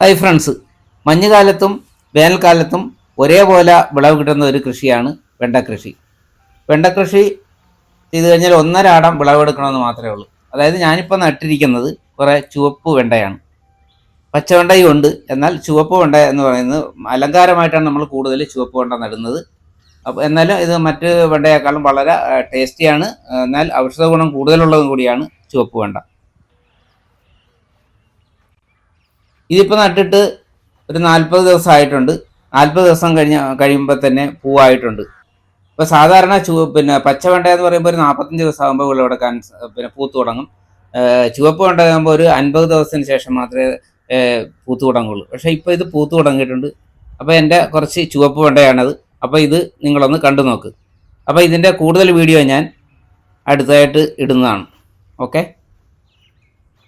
Hi friends. മഞ്ഞുകാലത്തും വേനൽക്കാലത്തും ഒരേപോലെ വിളവ് കിട്ടുന്ന ഒരു കൃഷിയാണ് വെണ്ടക്കൃഷി. വെണ്ടക്കൃഷി വെണ്ട കൃഷി ചെയ്ത് കഴിഞ്ഞാൽ ഒന്നര ആടം വിളവെടുക്കണമെന്ന് മാത്രമേ ഉള്ളൂ. അതായത് ഞാനിപ്പോൾ നട്ടിരിക്കുന്നത് കുറേ ചുവപ്പ് വെണ്ടയാണ്. പച്ചവെണ്ടയും ഉണ്ട്. എന്നാൽ ചുവപ്പ് വെണ്ട എന്ന് പറയുന്നത് അലങ്കാരമായിട്ടാണ് നമ്മൾ കൂടുതൽ ചുവപ്പ് വെണ്ട നടുന്നത്. അപ്പോൾ എന്നാലും ഇത് മറ്റ് വെണ്ടയേക്കാളും വളരെ ടേസ്റ്റിയാണ്. എന്നാൽ ഔഷധ ഗുണം കൂടുതലുള്ളതും കൂടിയാണ് ചുവപ്പ് വെണ്ട. ഇതിപ്പോൾ നട്ടിട്ട് ഒരു നാൽപ്പത് ദിവസം ആയിട്ടുണ്ട് നാൽപ്പത് ദിവസം കഴിഞ്ഞ കഴിയുമ്പോൾ തന്നെ പൂവായിട്ടുണ്ട്. ഇപ്പോൾ സാധാരണ ചു പിന്നെ പച്ചവെണ്ട എന്ന് പറയുമ്പോൾ ഒരു നാൽപ്പത്തഞ്ച് ദിവസം ആകുമ്പോൾ വിളവെടുക്കാൻ പിന്നെ പൂത്ത് തുടങ്ങും. ചുവപ്പ് വെണ്ടയാകുമ്പോൾ ഒരു അൻപത് ദിവസത്തിന് ശേഷം മാത്രമേ പൂത്ത് തുടങ്ങുള്ളൂ. പക്ഷേ ഇപ്പോൾ ഇത് പൂത്ത് തുടങ്ങിയിട്ടുണ്ട്. അപ്പോൾ എന്റെ കുറച്ച് ചുവപ്പ് വെണ്ടയാണത്. അപ്പോൾ ഇത് നിങ്ങളൊന്ന് കണ്ടു നോക്ക്. അപ്പോൾ ഇതിന്റെ കൂടുതൽ വീഡിയോ ഞാൻ അടുത്തതായിട്ട് ഇടുന്നതാണ്. ഓക്കെ?